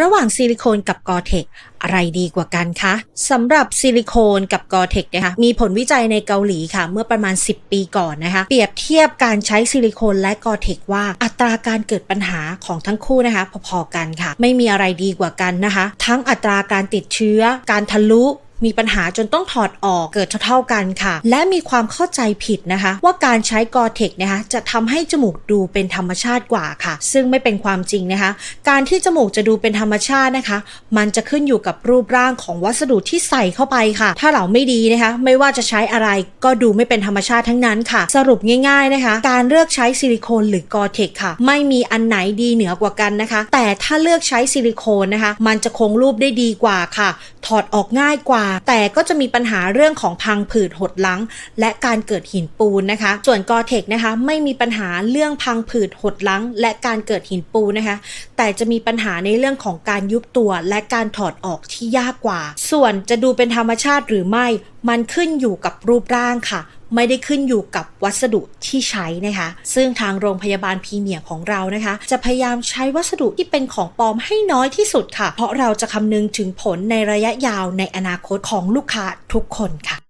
ระหว่างซิลิโคนกับกอเทคอะไรดีกว่ากันคะสำหรับซิลิโคนกับกอเทคนะคะมีผลวิจัยในเกาหลีค่ะ เมื่อประมาณ 10 ปีก่อนนะคะเปรียบเทียบการใช้ซิลิโคนและกอเทคว่าอัตราการเกิดปัญหาของทั้งคู่นะคะพอๆกันค่ะ ไม่มีอะไรดีกว่ากันนะคะ ทั้งอัตราการติดเชื้อ การทะลุ มีปัญหาจนต้องถอดออกเกิดเท่าๆกันค่ะ และมีความเข้าใจผิดนะคะ ว่าการใช้กอเทคนะคะจะทำให้จมูกดูเป็นธรรมชาติกว่าค่ะ ซึ่งไม่เป็นความจริงนะคะ การที่จมูกจะดูเป็นธรรมชาตินะคะ มันจะขึ้นอยู่กับรูปร่างของวัสดุที่ใส่เข้าไปค่ะ ถ้าเราไม่ดีนะคะ ไม่ว่าจะใช้อะไรก็ดูไม่เป็นธรรมชาติทั้งนั้นค่ะ สรุปง่าย ๆนะคะ การเลือกใช้ซิลิโคนหรือกอเทคค่ะ ไม่มีอันไหนดีเหนือกว่ากันนะคะ แต่ถ้าเลือกใช้ซิลิโคนนะคะ มันจะคงรูปได้ดีกว่าค่ะ ถอดออกง่ายกว่าา แต่ก็จะมีปัญหาเรื่องของพังผืดหดลัง และการเกิดหินปูนนะคะ ส่วนกอเทคนะคะไม่มีปัญหาเรื่องพังผืดหดลัง และการเกิดหินปูนนะคะ แต่จะมีปัญหาในเรื่องของการยุบตัวและการถอดออกที่ยากกว่า ส่วนจะดูเป็นธรรมชาติหรือไม่มันขึ้นอยู่กับรูปร่างค่ะ ไม่ได้ขึ้นอยู่กับวัสดุที่ใช้นะคะ ซึ่งทางโรงพยาบาลพรีเมียร์ของเรานะคะ จะพยายามใช้วัสดุที่เป็นของปลอมให้น้อยที่สุดค่ะ เพราะเราจะคำนึงถึงผลในระยะยาวในอนาคตของลูกค้าทุกคนค่ะ